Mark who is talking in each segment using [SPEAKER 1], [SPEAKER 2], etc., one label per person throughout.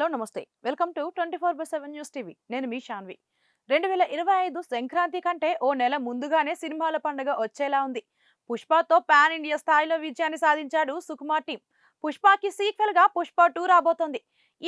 [SPEAKER 1] Hello నమస్తే. Welcome to twenty four by seven news TV. నేను మీ శాన్వి రెండు వేల ఇరవై ఐదు సంక్రాంతి కంటే ఓ నెల ముందుగానే సినిమాల పండుగ వచ్చేలా ఉంది. పుష్పతో పాన్ ఇండియా స్థాయిలో విజయాన్ని సాధించాడు సుకుమార్ టీం పుష్పకి సీక్వెల్గా పుష్ప టూ రాబోతోంది.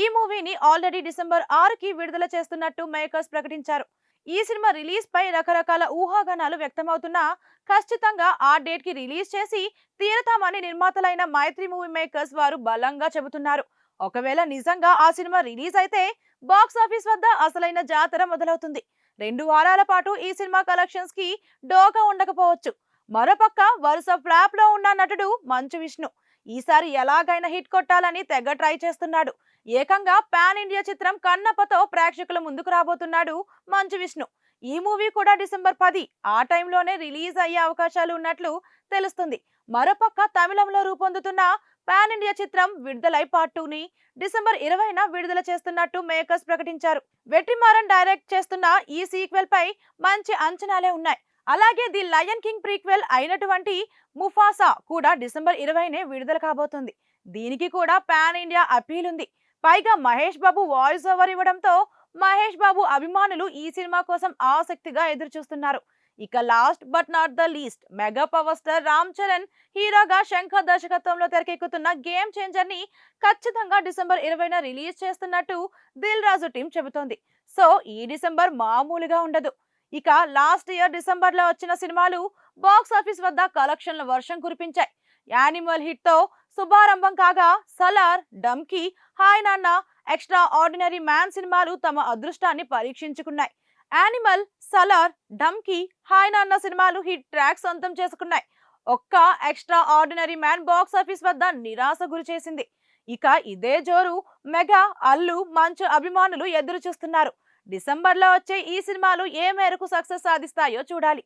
[SPEAKER 1] ఈ మూవీని ఆల్రెడీ డిసెంబర్ ఆరుకి విడుదల చేస్తున్నట్టు మేకర్స్ ప్రకటించారు. ఈ సినిమా రిలీజ్ పై రకరకాల ఊహాగానాలు వ్యక్తమవుతున్నా ఖచ్చితంగా ఆ డేట్కి రిలీజ్ చేసి తీరతామని నిర్మాతలైన మైత్రి మూవీ మేకర్స్ వారు బలంగా చెబుతున్నారు. ఒకవేళ నిజంగా ఆ సినిమా రిలీజ్ అయితే బాక్స్ ఆఫీస్ వద్ద అసలైన జాతర మొదలవుతుంది. రెండు వారాల పాటు ఈ సినిమా కలెక్షన్స్కి డోకా ఉండకపోవచ్చు. మరోపక్క వరుస ఫ్లాప్లో ఉన్న నటుడు మంచు విష్ణు ఈసారి ఎలాగైనా హిట్ కొట్టాలని తెగ ట్రై చేస్తున్నాడు. ఏకంగా పాన్ ఇండియా చిత్రం కన్నప్పతో ప్రేక్షకుల ముందుకు రాబోతున్నాడు మంచు విష్ణు. ఈ మూవీ కూడా డిసెంబర్ పది ఆ టైంలోనే రిలీజ్ అయ్యే అవకాశాలు ఉన్నట్లు తెలుస్తుంది. మరోపక్క తమిళంలో రూపొందుతున్న పాన్ ఇండియా చిత్రం విడుదలై పార్ట్ టూని డిసెంబర్ ఇరవైన విడుదల చేస్తున్నట్టు మేకర్స్ ప్రకటించారు. వెట్రిమారన్ డైరెక్ట్ చేస్తున్న ఈ సీక్వెల్ పై మంచి అంచనాలే ఉన్నాయి. అలాగే ది లయన్ కింగ్ ప్రీక్వెల్ అయినటువంటి ముఫాసా కూడా డిసెంబర్ ఇరవైనే విడుదల కాబోతుంది. దీనికి కూడా పాన్ ఇండియా అపీల్ ఉంది. పైగా మహేష్ బాబు వాయిస్ ఓవర్ ఇవ్వడంతో మహేష్ బాబు అభిమానులు ఈ సినిమా కోసం ఆసక్తిగా ఎదురు చూస్తున్నారు ఇక last but not the least mega power star Ram Charan హీరోగా శంకర్ దర్శకత్వంలో తెరకెక్కుతున్న గేమ్ చేంజర్ని ఖచ్చితంగా డిసెంబర్ ఇరవైన రిలీజ్ చేస్తున్నట్టు దిల్ రాజు టీం చెబుతోంది. సో ఈ డిసెంబర్ మామూలుగా ఉండదు. ఇక లాస్ట్ ఇయర్ డిసెంబర్లో వచ్చిన సినిమాలు బాక్స్ ఆఫీస్ వద్ద కలెక్షన్ల వర్షం కురిపించాయి. యానిమల్ హిట్తో శుభారంభం కాగా Salaar Dhamki Hi Nanna extra ordinary man సినిమాలు తమ అదృష్టాన్ని పరీక్షించుకున్నాయి. యానిమల్ సలార్ డమ్కి హాయ్ నాన్న సినిమాలు హిట్ ట్రాక్ సొంతం చేసుకున్నాయి. ఒక్క extra ordinary man box office వద్ద నిరాశ గురి చేసింది. ఇక ఇదే జోరు మెగా అల్లు మంచు అభిమానులు ఎదురు చూస్తున్నారు డిసెంబర్లో వచ్చే ఈ సినిమాలు ఏ మేరకు సక్సెస్ సాధిస్తాయో చూడాలి.